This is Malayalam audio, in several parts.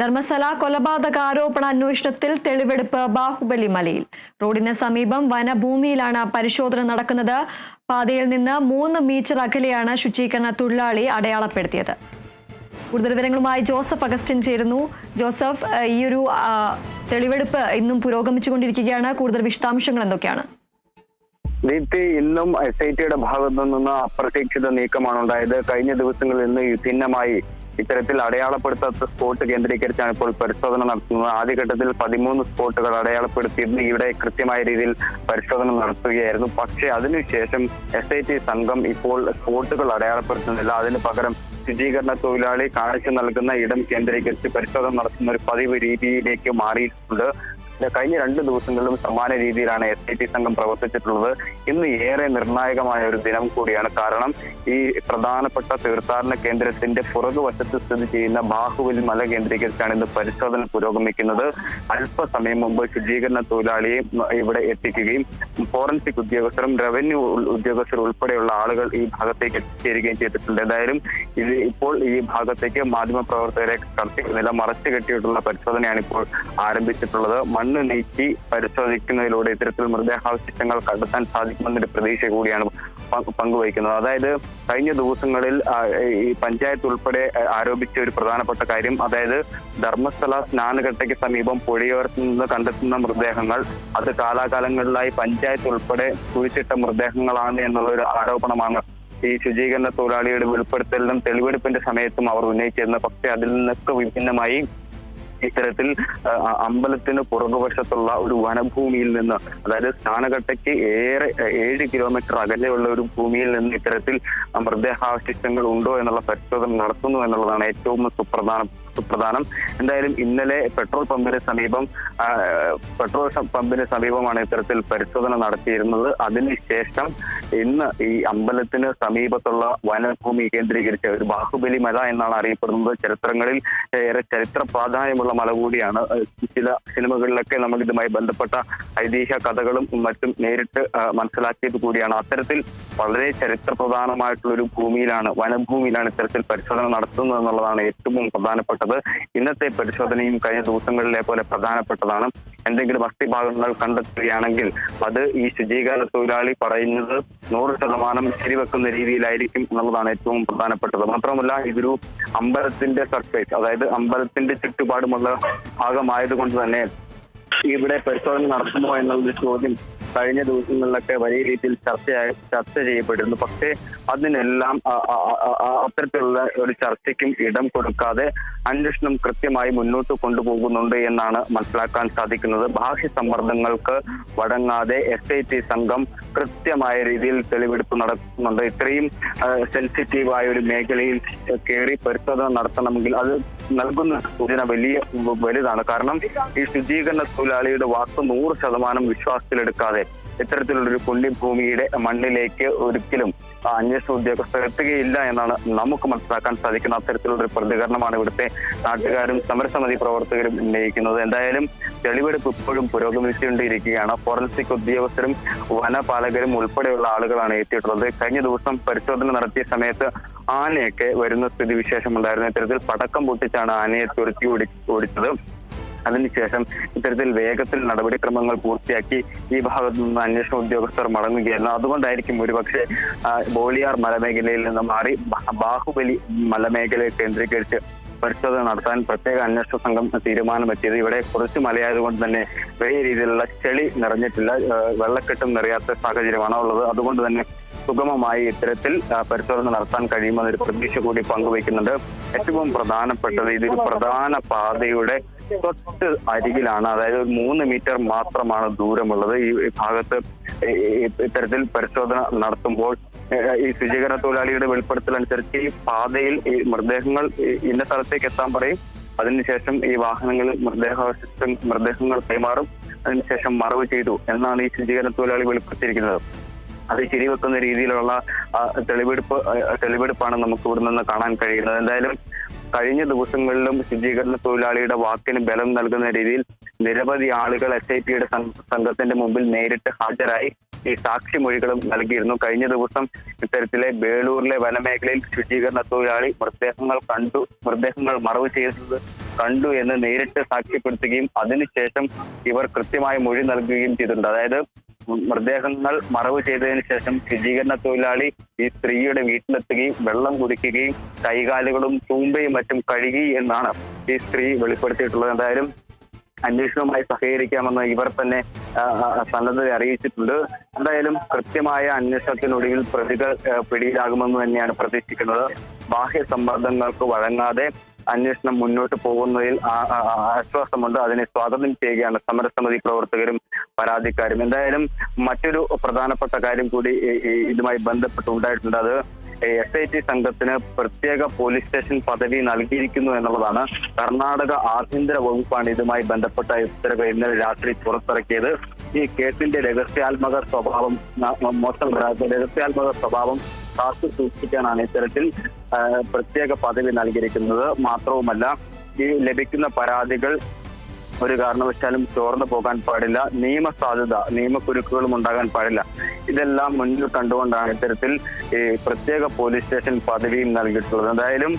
ധർമ്മസ്ഥല കൊലപാതക ആരോപണ അന്വേഷണത്തിൽ തെളിവെടുപ്പ് ബാഹുബലി മലയിൽ റോഡിന് സമീപം വനഭൂമിയിലാണ് പരിശോധന നടക്കുന്നത്. പാതയിൽ നിന്ന് മൂന്ന് മീറ്റർ അകലെയാണ് ശുചീകരണ തൊഴിലാളി അടയാളപ്പെടുത്തിയത്. കൂടുതൽ വിവരങ്ങളുമായി ജോസഫ് അഗസ്റ്റിൻ ചേരുന്നു. ജോസഫ് ഈ ഒരു തെളിവെടുപ്പ് ഇന്നും പുരോഗമിച്ചുകൊണ്ടിരിക്കുകയാണ്. കൂടുതൽ വിശദാംശങ്ങൾ എന്തൊക്കെയാണ്? ദീപ്തി ഇന്നും എസ് ഐ ടിയുടെ ഭാഗത്തു നിന്ന് അപ്രതീക്ഷിത നീക്കമാണ് ഉണ്ടായത് കഴിഞ്ഞ ദിവസങ്ങളിൽ നിന്ന് ഭിന്നമായി ഇത്തരത്തിൽ അടയാളപ്പെടുത്താത്ത സ്പോട്ട് കേന്ദ്രീകരിച്ചാണ് ഇപ്പോൾ പരിശോധന നടത്തുന്നത്. ആദ്യഘട്ടത്തിൽ പതിമൂന്ന് സ്പോട്ടുകൾ അടയാളപ്പെടുത്തിയിരുന്നു. ഇവിടെ കൃത്യമായ രീതിയിൽ പരിശോധന നടത്തുകയായിരുന്നു. പക്ഷേ അതിനുശേഷം എസ് ഐ ടി സംഘം ഇപ്പോൾ സ്പോട്ടുകൾ അടയാളപ്പെടുത്തുന്നില്ല. അതിന് പകരം ശുചീകരണ തൊഴിലാളി കാണിച്ചു നൽകുന്ന ഇടം കേന്ദ്രീകരിച്ച് പരിശോധന നടത്തുന്ന ഒരു പതിവ് രീതിയിലേക്ക് മാറിയിട്ടുണ്ട്. കഴിഞ്ഞ രണ്ട് ദിവസങ്ങളിലും സമാന രീതിയിലാണ് എസ് ഐ ടി സംഘം പ്രവർത്തിച്ചിട്ടുള്ളത്. ഇന്ന് ഏറെ നിർണായകമായ ഒരു ദിനം കൂടിയാണ്. കാരണം ഈ പ്രധാനപ്പെട്ട തീർത്ഥാടന കേന്ദ്രത്തിന്റെ പുറകുവശത്ത് സ്ഥിതി ചെയ്യുന്ന ബാഹുബലി മല കേന്ദ്രീകരിച്ചാണ് ഇന്ന് പരിശോധന പുരോഗമിക്കുന്നത്. അല്പസമയം മുമ്പ് ശുചീകരണ തൊഴിലാളിയെ ഇവിടെ എത്തിക്കുകയും ഫോറൻസിക് ഉദ്യോഗസ്ഥരും റവന്യൂ ഉദ്യോഗസ്ഥരും ഉൾപ്പെടെയുള്ള ആളുകൾ ഈ ഭാഗത്തേക്ക് എത്തിച്ചേരുകയും ചെയ്തിട്ടുണ്ട്. എന്തായാലും ഇത് ഇപ്പോൾ ഈ ഭാഗത്തേക്ക് മാധ്യമപ്രവർത്തകരെ കടത്തിക്കുന്നില്ല മറച്ചു കെട്ടിയിട്ടുള്ള പരിശോധനയാണ് ഇപ്പോൾ ആരംഭിച്ചിട്ടുള്ളത്. മണ്ണ് നീക്കി പരിശോധിക്കുന്നതിലൂടെ ഇത്തരത്തിൽ മൃതദേഹാവശിഷ്ടങ്ങൾ കണ്ടെത്താൻ സാധിക്കുമെന്നൊരു പ്രതീക്ഷ കൂടിയാണ് പങ്കുവഹിക്കുന്നത്. അതായത് കഴിഞ്ഞ ദിവസങ്ങളിൽ ഈ പഞ്ചായത്ത് ഉൾപ്പെടെ ആരോപിച്ച ഒരു പ്രധാനപ്പെട്ട കാര്യം അതായത് ധർമ്മസ്ഥല സ്നാനഘട്ടയ്ക്ക് സമീപം പുഴയോരത്ത് നിന്ന് കണ്ടെത്തുന്ന മൃതദേഹങ്ങൾ അത് കാലാകാലങ്ങളിലായി പഞ്ചായത്ത് ഉൾപ്പെടെ കുഴിച്ചിട്ട മൃതദേഹങ്ങളാണ് എന്നുള്ള ഒരു ആരോപണമാണ് ഈ ശുചീകരണ തൊഴിലാളിയുടെ വെളിപ്പെടുത്തലിനും തെളിവെടുപ്പിന്റെ സമയത്തും അവർ ഉന്നയിച്ചിരുന്നത്. പക്ഷേ അതിൽ നിന്നൊക്കെ വിഭിന്നമായി ഇത്തരത്തിൽ അമ്പലത്തിന് പുറകുവശത്തുള്ള ഒരു വനഭൂമിയിൽ നിന്ന് അതായത് സ്നാനഘട്ടയ്ക്ക് ഏറെ ഏഴ് കിലോമീറ്റർ അകലെയുള്ള ഒരു ഭൂമിയിൽ നിന്ന് ഇത്തരത്തിൽ മൃതദേഹാവശിഷ്ടങ്ങൾ ഉണ്ടോ എന്നുള്ള പരിശോധന നടത്തുന്നു എന്നുള്ളതാണ് ഏറ്റവും സുപ്രധാന സുപ്രധാനം. എന്തായാലും ഇന്നലെ പെട്രോൾ പമ്പിന് സമീപം പെട്രോൾ പമ്പിന് സമീപമാണ് ഇത്തരത്തിൽ പരിശോധന നടത്തിയിരുന്നത്. അതിനുശേഷം ഇന്ന് ഈ അമ്പലത്തിന് സമീപത്തുള്ള വനഭൂമി കേന്ദ്രീകരിച്ച ഒരു ബാഹുബലി മല എന്നാണ് അറിയപ്പെടുന്നത്. ചരിത്രങ്ങളിൽ ഏറെ ചരിത്ര പ്രാധാന്യമുള്ള മല കൂടിയാണ്. ചില സിനിമകളിലൊക്കെ നമ്മൾ ഇതുമായി ബന്ധപ്പെട്ട ഐതിഹ്യ കഥകളും മറ്റും നേരിട്ട് മനസ്സിലാക്കിയത് കൂടിയാണ്. അത്തരത്തിൽ വളരെ ചരിത്ര പ്രധാനമായിട്ടുള്ള ഒരു ഭൂമിയിലാണ് വനഭൂമിയിലാണ് ഇത്തരത്തിൽ പരിശോധന നടത്തുന്നത് എന്നുള്ളതാണ് ഏറ്റവും പ്രധാനപ്പെട്ടത്. ഇന്നത്തെ പരിശോധനയും കഴിഞ്ഞ ദിവസങ്ങളിലെ പോലെ പ്രധാനപ്പെട്ടതാണ്. എന്തെങ്കിലും അസ്ഥിഭാഗങ്ങൾ കണ്ടെത്തുകയാണെങ്കിൽ അത് ഈ ശുചീകരണ തൊഴിലാളി പറയുന്നത് നൂറ് ശതമാനം ശരിവെക്കുന്ന രീതിയിലായിരിക്കും എന്നുള്ളതാണ് ഏറ്റവും പ്രധാനപ്പെട്ടത്. മാത്രമല്ല ഇതൊരു അമ്പലത്തിന്റെ സർഫേസ് അതായത് അമ്പലത്തിന്റെ ചുറ്റുപാടുമുള്ള ഭാഗമായതുകൊണ്ട് തന്നെ ഇവിടെ പരിശോധന നടത്തുമോ എന്നുള്ള ചോദ്യം കഴിഞ്ഞ ദിവസങ്ങളിലൊക്കെ വലിയ രീതിയിൽ ചർച്ചയായി ചർച്ച ചെയ്യപ്പെട്ടിരുന്നു. പക്ഷേ അതിനെല്ലാം അത്തരത്തിലുള്ള ഒരു ചർച്ചയ്ക്കും ഇടം കൊടുക്കാതെ അന്വേഷണം കൃത്യമായി മുന്നോട്ട് കൊണ്ടുപോകുന്നുണ്ട് എന്നാണ് മനസ്സിലാക്കാൻ സാധിക്കുന്നത്. ബാഹ്യ സമ്മർദ്ദങ്ങൾക്ക് വഴങ്ങാതെ എസ് ഐ ടി സംഘം കൃത്യമായ രീതിയിൽ തെളിവെടുപ്പ് നടത്തുന്നുണ്ട്. ഇത്രയും സെൻസിറ്റീവായ ഒരു മേഖലയിൽ കയറി പരിശോധന നടത്തണമെങ്കിൽ അത് നൽകുന്ന സൂചന വലിയ വലുതാണ്. കാരണം ഈ ശുചീകരണ തൊഴിലാളിയുടെ വാക്ക് നൂറ് ശതമാനം വിശ്വാസത്തിലെടുക്കാതെ ഇത്തരത്തിലുള്ളൊരു പുള്ളി ഭൂമിയുടെ മണ്ണിലേക്ക് ഒരിക്കലും അന്വേഷണ ഉദ്യോഗസ്ഥർ എത്തുകയില്ല എന്നാണ് നമുക്ക് മനസ്സിലാക്കാൻ സാധിക്കുന്ന അത്തരത്തിലുള്ളൊരു പ്രതികരണമാണ് ഇവിടുത്തെ നാട്ടുകാരും സമരസമിതി പ്രവർത്തകരും ഉന്നയിക്കുന്നത്. എന്തായാലും തെളിവെടുപ്പ് ഇപ്പോഴും പുരോഗമിച്ചുകൊണ്ടിരിക്കുകയാണ്. ഫോറൻസിക് ഉദ്യോഗസ്ഥരും വനപാലകരും ഉൾപ്പെടെയുള്ള ആളുകളാണ് എത്തിയിട്ടുള്ളത്. കഴിഞ്ഞ ദിവസം പരിശോധന നടത്തിയ സമയത്ത് ആനയൊക്കെ വരുന്ന സ്ഥിതിവിശേഷം ഉണ്ടായിരുന്നു ഇത്തരത്തിൽ പടക്കം പൊട്ടിച്ചാണ് ആനയെ തുരത്തി ഓടി ഓടിച്ചത്. അതിനുശേഷം ഇത്തരത്തിൽ വേഗത്തിൽ നടപടിക്രമങ്ങൾ പൂർത്തിയാക്കി ഈ ഭാഗത്തു നിന്ന് അന്വേഷണ ഉദ്യോഗസ്ഥർ മടങ്ങുകയായിരുന്നു. അതുകൊണ്ടായിരിക്കും ഒരുപക്ഷെ ബോളിയാർ മലമേഖലയിൽ നിന്ന് മാറി ബാഹുബലി മലമേഖലയെ കേന്ദ്രീകരിച്ച് പരിശോധന നടത്താൻ പ്രത്യേക അന്വേഷണ സംഘം തീരുമാനമെത്തിയത്. ഇവിടെ കുറച്ച് മലയായതുകൊണ്ട് തന്നെ വലിയ രീതിയിലുള്ള ചെളി നിറഞ്ഞിട്ടില്ല. വെള്ളക്കെട്ടും നിറയാത്ത സാഹചര്യമാണ് ഉള്ളത്. അതുകൊണ്ട് തന്നെ സുഗമമായി ഇത്തരത്തിൽ പരിശോധന നടത്താൻ കഴിയുമെന്നൊരു പ്രതീക്ഷ കൂടി പങ്കുവയ്ക്കുന്നുണ്ട്. ഏറ്റവും പ്രധാനപ്പെട്ടത് ഇതൊരു പ്രധാന പാതയുടെ തൊട്ട് അരികിലാണ് അതായത് മൂന്ന് മീറ്റർ മാത്രമാണ് ദൂരമുള്ളത്. ഈ ഭാഗത്ത് ഇത്തരത്തിൽ പരിശോധന നടത്തുമ്പോൾ ഈ ശുചീകരണ തൊഴിലാളിയുടെ വെളിപ്പെടുത്തൽ അനുസരിച്ച് ഈ പാതയിൽ ഈ മൃതദേഹങ്ങൾ ഇന്ന സ്ഥലത്തേക്ക് എത്താൻ പറയും. അതിനുശേഷം ഈ വാഹനങ്ങളിൽ മൃതദേഹാവശിഷ്ടം മൃതദേഹങ്ങൾ കൈമാറും. അതിനുശേഷം മറവ് ചെയ്തു എന്നാണ് ഈ ശുചീകരണ തൊഴിലാളി വെളിപ്പെടുത്തിയിരിക്കുന്നത്. അത് ശരിവെക്കുന്ന രീതിയിലുള്ള തെളിവെടുപ്പ് തെളിവെടുപ്പാണ് നമുക്ക് ഇവിടെ നിന്ന് കാണാൻ കഴിയുന്നത്. എന്തായാലും കഴിഞ്ഞ ദിവസങ്ങളിലും ശുചീകരണ തൊഴിലാളിയുടെ വാക്കിന് ബലം നൽകുന്ന രീതിയിൽ നിരവധി ആളുകൾ എസ് ഐ ടിയുടെ സംഘത്തിന്റെ മുമ്പിൽ നേരിട്ട് ഹാജരായി ഈ സാക്ഷിമൊഴികളും നൽകിയിരുന്നു. കഴിഞ്ഞ ദിവസം ഇത്തരത്തിലെ ബേളൂരിലെ വനമേഖലയിൽ ശുചീകരണ തൊഴിലാളി മൃതദേഹങ്ങൾ കണ്ടു മൃതദേഹങ്ങൾ മറവ് ചെയ്തത് കണ്ടു എന്ന് നേരിട്ട് സാക്ഷ്യപ്പെടുത്തുകയും അതിനുശേഷം ഇവർ കൃത്യമായ മൊഴി നൽകുകയും ചെയ്തിട്ടുണ്ട്. അതായത് മൃതദേഹങ്ങൾ മറവ് ചെയ്തതിനു ശേഷം ശുചീകരണ തൊഴിലാളി ഈ സ്ത്രീയുടെ വീട്ടിലെത്തുകയും വെള്ളം കുടിക്കുകയും കൈകാലുകളും തൂമ്പയും മറ്റും കഴുകി എന്നാണ് ഈ സ്ത്രീ വെളിപ്പെടുത്തിയിട്ടുള്ളത്. എന്തായാലും അന്വേഷണവുമായി സഹകരിക്കാമെന്ന് ഇവർ തന്നെ സന്നദ്ധത അറിയിച്ചിട്ടുണ്ട്. എന്തായാലും കൃത്യമായ അന്വേഷണത്തിനൊടുവിൽ പ്രതികൾ പിടിയിലാകുമെന്ന് തന്നെയാണ് പ്രതീക്ഷിക്കുന്നത്. ബാഹ്യ സമ്മർദ്ദങ്ങൾക്ക് വഴങ്ങാതെ അന്വേഷണം മുന്നോട്ട് പോകുന്നതിൽ ആശ്വാസമുണ്ട്. അതിനെ സ്വാഗതം ചെയ്യുകയാണ് സമരസമിതി പ്രവർത്തകരും പരാതിക്കാരും. എന്തായാലും മറ്റൊരു പ്രധാനപ്പെട്ട കാര്യം കൂടി ഇതുമായി ബന്ധപ്പെട്ട് ഉണ്ടായിട്ടുണ്ട്. അത് എസ് ഐ ടി സംഘത്തിന് പ്രത്യേക പോലീസ് സ്റ്റേഷൻ പദവി നൽകിയിരിക്കുന്നു എന്നുള്ളതാണ്. കർണാടക ആഭ്യന്തര വകുപ്പാണ് ഇതുമായി ബന്ധപ്പെട്ട ഉത്തരവ് ഇന്നലെ രാത്രി പുറത്തിറക്കിയത്. ഈ കേസിന്റെ രഹസ്യാത്മക സ്വഭാവം മോശം രഹസ്യാത്മക സ്വഭാവം കാത്തു സൂക്ഷിക്കാനാണ് ഇത്തരത്തിൽ പ്രത്യേക പദവി നൽകിയിരിക്കുന്നത്. മാത്രവുമല്ല ഈ ലഭിക്കുന്ന പരാതികൾ ഒരു കാരണവശാലും ചോർന്നു പോകാൻ പാടില്ല. നിയമ സാധ്യത നിയമക്കുരുക്കുകളും ഉണ്ടാകാൻ പാടില്ല. ഇതെല്ലാം മുന്നിൽ കണ്ടുകൊണ്ടാണ് ഇത്തരത്തിൽ ഈ പ്രത്യേക പോലീസ് സ്റ്റേഷൻ പദവിയും നൽകിയിട്ടുള്ളത്. എന്തായാലും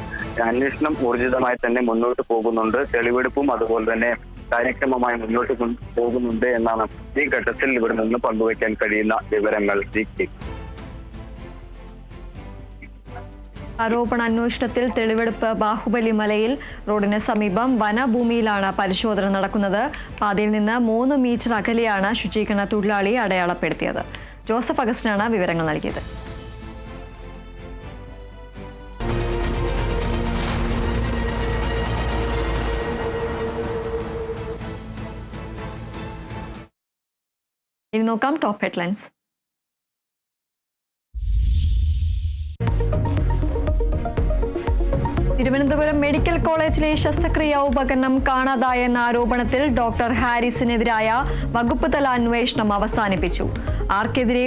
അന്വേഷണം ഊർജിതമായി തന്നെ മുന്നോട്ട് പോകുന്നുണ്ട്. തെളിവെടുപ്പും അതുപോലെ തന്നെ കാര്യക്ഷമമായി മുന്നോട്ട് പോകുന്നുണ്ട് എന്നാണ് ഈ ഘട്ടത്തിൽ ഇവിടെ നിന്ന് പങ്കുവയ്ക്കാൻ കഴിയുന്ന വിവരങ്ങൾ. ആരോപണ അന്വേഷണത്തിൽ തെളിവെടുപ്പ് ബാഹുബലി മലയിൽ റോഡിന് സമീപം വനഭൂമിയിലാണ് പരിശോധന നടക്കുന്നത്. പാതയിൽ നിന്ന് മൂന്ന് മീറ്റർ അകലെയാണ് ശുചീകരണ തൊഴിലാളി അടയാളപ്പെടുത്തിയത്. ജോസഫ് അഗസ്റ്റിനാണ് വിവരങ്ങൾ നൽകിയത്. ഇനി നോക്കാം ടോപ്പ് ഹെഡ്ലൈൻസ് തിരുവനന്തപുരം മെഡിക്കൽ കോളേജിലെ ശസ്ത്രക്രിയ ഉപകരണം കാണാതായെന്ന ആരോപണത്തിൽ ഡോക്ടർ ഹാരിസിനെതിരായ വകുപ്പ് തല അന്വേഷണം അവസാനിപ്പിച്ചു. ആർക്കെതിരെ